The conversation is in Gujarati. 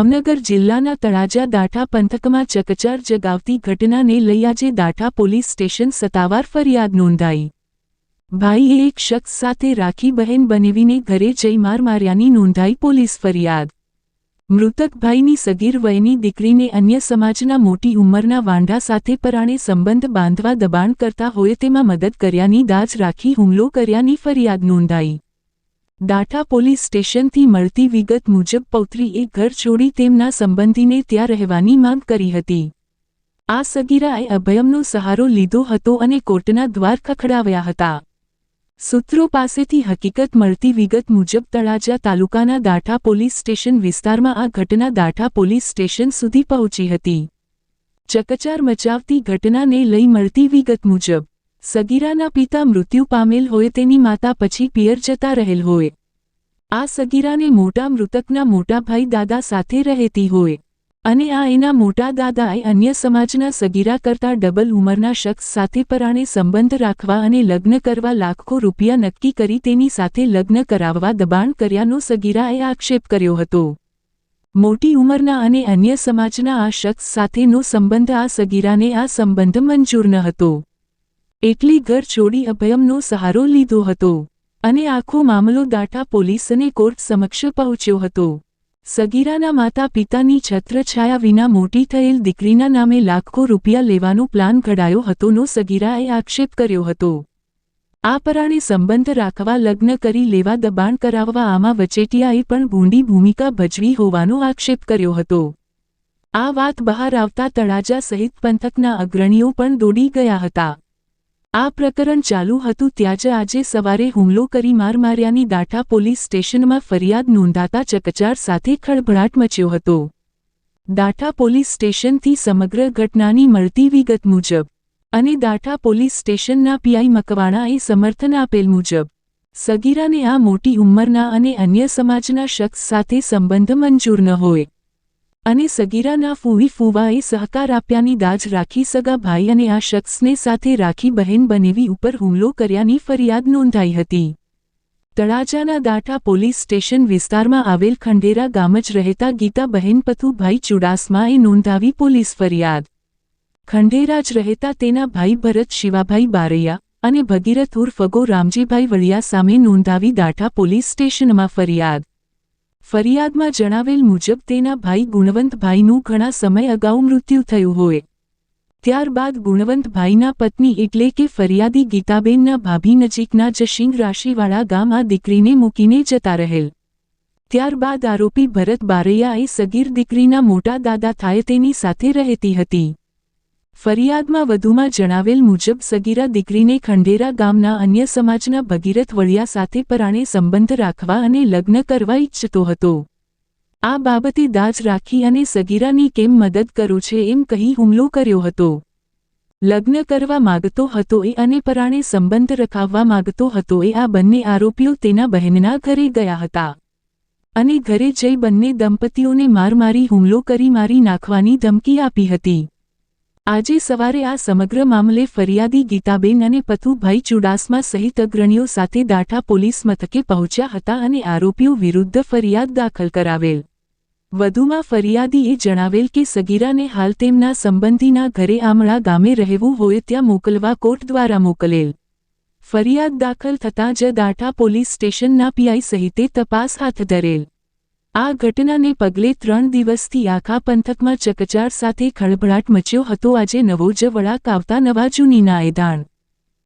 ભાવનગર જિલ્લાના તળાજા દાઠા પંથકમાં ચકચાર જગાવતી ઘટનાને લઈ આજે દાઠા પોલીસ સ્ટેશન સત્તાવાર ફરિયાદ નોંધાઈ. ભાઈએ એક શખ્સ સાથે રાખી બહેન બનેવીને ઘરે જઈ માર માર્યાની નોંધાઈ પોલીસ ફરિયાદ. મૃતક ભાઈની સગીર વયની દીકરીને અન્ય સમાજના મોટી ઉંમરના વાંઢા સાથે પરાણે સંબંધ બાંધવા દબાણ કરતા હોય તેમાં મદદ કર્યાની દાજ રાખી હુમલો કર્યાની ફરિયાદ નોંધાઈ. દાઠા પોલીસ સ્ટેશનથી મળતી વિગત મુજબ પૌત્રીએ ઘર છોડી તેમના સંબંધીને ત્યાં રહેવાની માંગ કરી હતી. આ સગીરાએ અભયમનો સહારો લીધો હતો અને કોર્ટના દ્વાર ખખડાવ્યા હતા. સૂત્રો પાસેથી હકીકત મળતી વિગત મુજબ તળાજા તાલુકાના દાઠા પોલીસ સ્ટેશન વિસ્તારમાં આ ઘટના દાઠા પોલીસ સ્ટેશન સુધી પહોંચી હતી. ચકચાર મચાવતી ઘટનાને લઈ મળતી વિગત મુજબ સગીરાના પિતા મૃત્યુ પામેલ હોય તેની માતા પછી પિયર જતા રહેલ હોય. આ સગીરાને મોટા મૃતકના મોટા ભાઈ દાદા સાથે રહેતી હોય. અને આ એના મોટા દાદાએ અન્ય સમાજના સગીરા કરતા ડબલ ઉંમરના શખ્સ સાથે પરાણે સંબંધ રાખવા અને લગ્ન કરવા લાખો રૂપિયા નક્કી કરી તેની સાથે લગ્ન કરાવવા દબાણ કર્યાનો સગીરાએ આક્ષેપ કર્યો હતો. મોટી ઉંમરના અને અન્ય સમાજના આ શખ્સ સાથેનો સંબંધ આ સગીરાને આ સંબંધ મંજૂર ન હતો. એટલી ઘર છોડી અભયમનો સહારો લીધો હતો અને આખો મામલો દાટા પોલીસ અને કોર્ટ સમક્ષ પહોંચ્યો હતો. સગીરાના માતા પિતાની છત્રછાયા વિના મોટી થયેલ દીકરીના નામે લાખો રૂપિયા લેવાનો પ્લાન ઘડાયો હતોનો સગીરાએ આક્ષેપ કર્યો હતો. આ પરાણે સંબંધ રાખવા લગ્ન કરી લેવા દબાણ કરાવવા આમાં વચેટિયાએ પણ ભૂંડી ભૂમિકા ભજવી હોવાનો આક્ષેપ કર્યો હતો. આ વાત બહાર આવતા તળાજા સહિત પંથકના અગ્રણીઓ પણ દોડી ગયા હતા. આ પ્રકરણ ચાલુ હતું ત્યાં જ આજે સવારે હુમલો કરી માર માર્યાની દાઠા પોલીસ સ્ટેશનમાં ફરિયાદ નોંધાતા ચકચાર સાથે ખળભળાટ મચ્યો હતો. દાઠા પોલીસ સ્ટેશનથી સમગ્ર ઘટનાની મળતી વિગત મુજબ અને દાઠા પોલીસ સ્ટેશનના પીઆઈ મકવાણાએ સમર્થન આપેલ મુજબ, સગીરાને આ મોટી ઉંમરના અને અન્ય સમાજના શખ્સ સાથે સંબંધ મંજૂર ન હોય. અને સગીરાના ફૂવી ફૂવાએ સહકાર આપ્યાની દાજ રાખી સગા ભાઈ અને આ શખ્સને સાથે રાખી બહેન બનેવી ઉપર હુમલો કર્યાની ફરિયાદ નોંધાઈ હતી. તળાજાના દાઠા પોલીસ સ્ટેશન વિસ્તારમાં આવેલ ખંડેરા ગામ જ રહેતા ગીતા બહેન પથુભાઈ ચુડાસમાએ નોંધાવી પોલીસ ફરિયાદ. ખંડેરા જ રહેતા તેના ભાઈ ભરત શિવાભાઈ બારૈયા અને ભગીરથ ઉર્ફગો રામજીભાઈ વળિયા સામે નોંધાવી દાઠા પોલીસ સ્ટેશનમાં ફરિયાદ. ફરિયાદમાં જણાવેલ મુજબ તેના ભાઈ ગુણવંતભાઈનું ઘણા સમય અગાઉ મૃત્યુ થયું હોય. ત્યારબાદ ગુણવંતભાઈના પત્ની એટલે કે ફરિયાદી ગીતાબેનના ભાભી નજીકના જશિંગ રાશિવાળા ગામ દીકરીને મૂકીને જતા રહેલ. ત્યારબાદ આરોપી ભરત બારૈયાએ સગીર દીકરીના મોટા દાદા થાય તેની સાથે રહેતી હતી. ફરિયાદમાં વધુમાં જણાવેલ મુજબ, સગીરા દીકરીને ખંડેરા ગામના અન્ય સમાજના ભગીરથ વળિયા સાથે પરાણે સંબંધ રાખવા અને લગ્ન કરવા ઇચ્છતો હતો. આ બાબતે દાજ રાખી અને સગીરાની કેમ મદદ કરો છે એમ કહી હુમલો કર્યો હતો. લગ્ન કરવા માગતો હતો એ અને પરાણે સંબંધ રખાવવા માગતો હતો એ આ બંને આરોપીઓ તેના બહેનના ઘરે ગયા હતા. અને ઘરે જઈ બંને દંપતીઓને માર મારી હુમલો કરી મારી નાખવાની ધમકી આપી હતી. આજે સવારે આ સમગ્ર મામલે ફરિયાદી ગીતાબેન અને પથુભાઈ ચુડાસમા સહિત અગ્રણીઓ સાથે દાઠા પોલીસ મથકે પહોંચ્યા હતા અને આરોપીઓ વિરુદ્ધ ફરિયાદ દાખલ કરાવેલ. વધુમાં ફરિયાદીએ જણાવેલ કે સગીરાને હાલ તેમના સંબંધીના ઘરે આમળા ગામે રહેવું હોય ત્યાં મોકલવા કોર્ટ દ્વારા મોકલેલ. ફરિયાદ દાખલ થતાં જ દાઠા પોલીસ સ્ટેશનના પીઆઈ સહિતે તપાસ હાથ ધરેલ. આ ઘટનાને પગલે ત્રણ દિવસથી આખા પંથકમાં ચકચાર સાથે ખળભળાટ મચ્યો હતો. આજે નવો જ વળાક આવતા નવા જૂનીના એધાણ